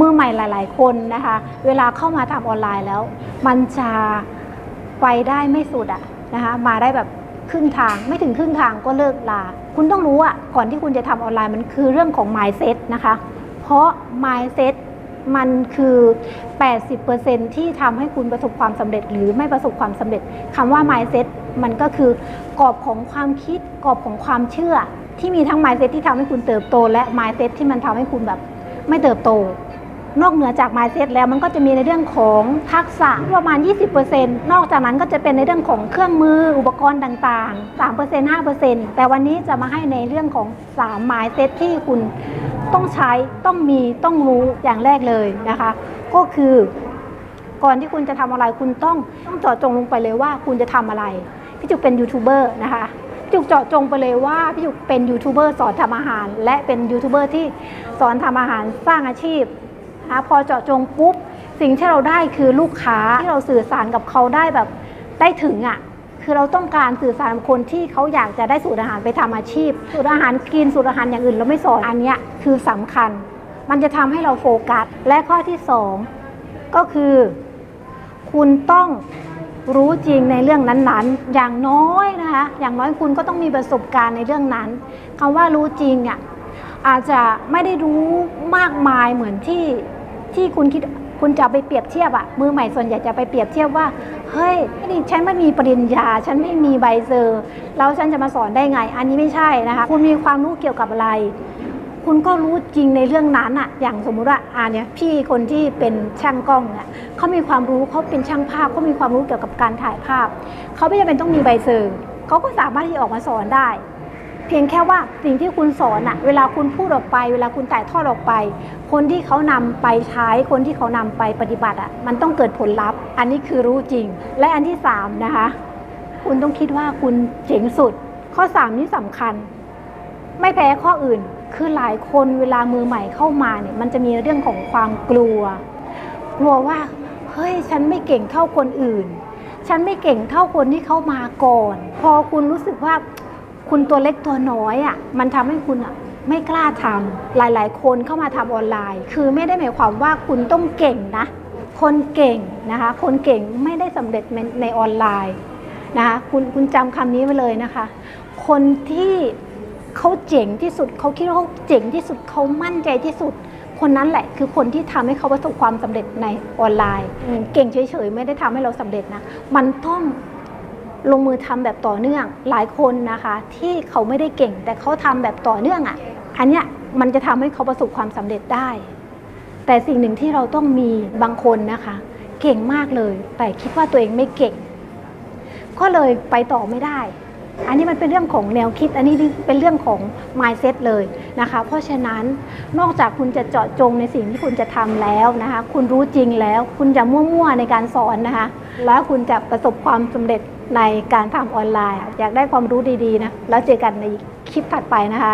มือใหม่หลาย ๆ คนนะคะ เวลาเข้ามาทำออนไลน์แล้ว มันจะไปได้ไม่สุดอะนะคะมาได้แบบครึ่งทางไม่ถึงครึ่งทางก็เลิกลา คุณต้องรู้อะก่อนที่คุณจะทำออนไลน์มันคือเรื่องของ mindset นะคะ เพราะ mindset มันคือ 80%ที่ทำให้คุณประสบความสำเร็จ หรือไม่ประสบความสำเร็จคำว่า mindset มันก็คือกรอบของความคิดกรอบของความเชื่อ ที่มีทั้ง mindset ที่ทำให้คุณเติบโต และ mindset ที่มันทำให้คุณแบบไม่เติบโต นอกเหนือจาก mindset แล้วมันก็จะมีในเรื่องของทักษะประมาณ 20%นอกจากนั้นก็จะเป็นในเรื่องของเครื่องมืออุปกรณ์ต่างๆ 3% 5%แต่วันนี้จะมาให้ในเรื่องของ3 mindset ที่คุณต้องใช้ต้องมีต้องรู้อย่างแรกเลยนะคะ ก็คือก่อนที่คุณจะทำอะไรคุณต้องต้องเจาะจงลงไปเลยว่าคุณจะทำอะไร พี่จุกเป็นยูทูบเบอร์นะคะพี่จุกเจาะจงไปเลยว่าพี่จุกเป็นยูทูบเบอร์สอนทำอาหาร และเป็นยูทูบเบอร์ที่สอนทำอาหารสร้างอาชีพ พอเจาะจงปุ๊บสิ่งที่เราได้คือลูกค้าที่เราสื่อสารกับเขาได้แบบได้ถึงอะ่ะคือเราต้องการสื่อสารคนที่เขาอยากจะได้สูตรอาหารไปทำอาชีพ สูตรอาหารกินสูตรอาหารอย่างอื่นเราไม่สอนอันนี้คือสำคัญ มันจะทำให้เราโฟกัส และข้อที่สองก็คือ คุณต้องรู้จริงในเรื่องนั้นๆ อย่างน้อยนะคะอย่างน้อยคุณก็ต้องมีประสบการณ์ในเรื่องนั้นคำว่ารู้จริงอะอาจจะไม่ได้รู้มากมายเหมือนที่ ที่คุณคิดคุณจะไปเปรียบเทียบอะมือใหม่ส่วนใหญ่จะไปเปรียบเทียบว่า เฮ้ยนี่ฉันไม่มีปริญญา ฉันไม่มีใบเซอร์แล้วฉันจะมาสอนได้ไง อันนี้ไม่ใช่นะคะคุณมีความรู้เกี่ยวกับอะไร คุณก็รู้จริงในเรื่องนั้นอะอย่างสมมุติว่าอ่าเนี่ยพี่คนที่เป็นช่างกล้องเนี่ยเขามีความรู้เขาเป็นช่างภาพเขามีความรู้เกี่ยวกับการถ่ายภาพเขาไม่จำเป็นต้องมีใบเซอร์เขาก็สามารถที่จะออกมาสอนได้ พียงแค่ว่าสิ่งที่คุณสอนอะเวลาคุณพูดออกไป เวลาคุณถ่ายทอดออกไป คนที่เขานำไปใช้คนที่เขานำไปปฏิบัติอะมันต้องเกิดผลลัพธ์ อันนี้คือรู้จริง และอันที่สามนะคะคุณต้องคิดว่าคุณเจ๋งสุด ข้อสามนี้สำคัญ ไม่แพ้ข้ออื่น คือหลายคนเวลามือใหม่เข้ามาเนี่ยมันจะมีเรื่องของความกลัว กลัวว่าเฮ้ยฉันไม่เก่งเท่าคนอื่น ฉันไม่เก่งเท่าคนที่เข้ามาก่อน พอคุณรู้สึกว่า คุณตัวเล็กตัวน้อยอะ่ะมันทำให้คุณอะไม่กล้าทำหลายๆ คนเข้ามาทำออนไลน์ คือไม่ได้หมายความว่าคุณต้องเก่งนะ คนเก่งนะคะ คนเก่งไม่ได้สำเร็จในในออนไลน์นะคะคุณคุณจำคำนี้ไว้เลยนะคะ คนที่เขาเจ๋งที่สุดเขาคิดว่าเขาเจ๋งที่สุดเขามั่นใจที่สุด คนนั้นแหละคือคนที่ทำให้เขาประสบความสำเร็จในออนไลน์อืมเก่งเฉยๆ ไม่ได้ทำให้เราสำเร็จนะ มันต้อง ลงมือทำแบบต่อเนื่องหลายคนนะคะ ที่เขาไม่ได้เก่ง แต่เขาทำแบบต่อเนื่องอะ่ะอันเนี้ยมันจะทำให้เขาประสบความสำเร็จได้ แต่สิ่งหนึ่งที่เราต้องมีบางคนนะคะ เก่งมากเลย แต่คิดว่าตัวเองไม่เก่ง ก็เลยไปต่อไม่ได้ อันนี้มันเป็นเรื่องของแนวคิด อันนี้เป็นเรื่องของ mindset เลยนะคะ เพราะฉะนั้นนอกจากคุณจะเจาะจงในสิ่งที่คุณจะทำแล้วนะคะ คุณรู้จริงแล้ว คุณจะมั่วๆในการสอนนะคะ แล้วคุณจะประสบความสำเร็จในการทำออนไลน์ อยากได้ความรู้ดีๆนะ แล้วเจอกันในคลิปถัดไปนะคะ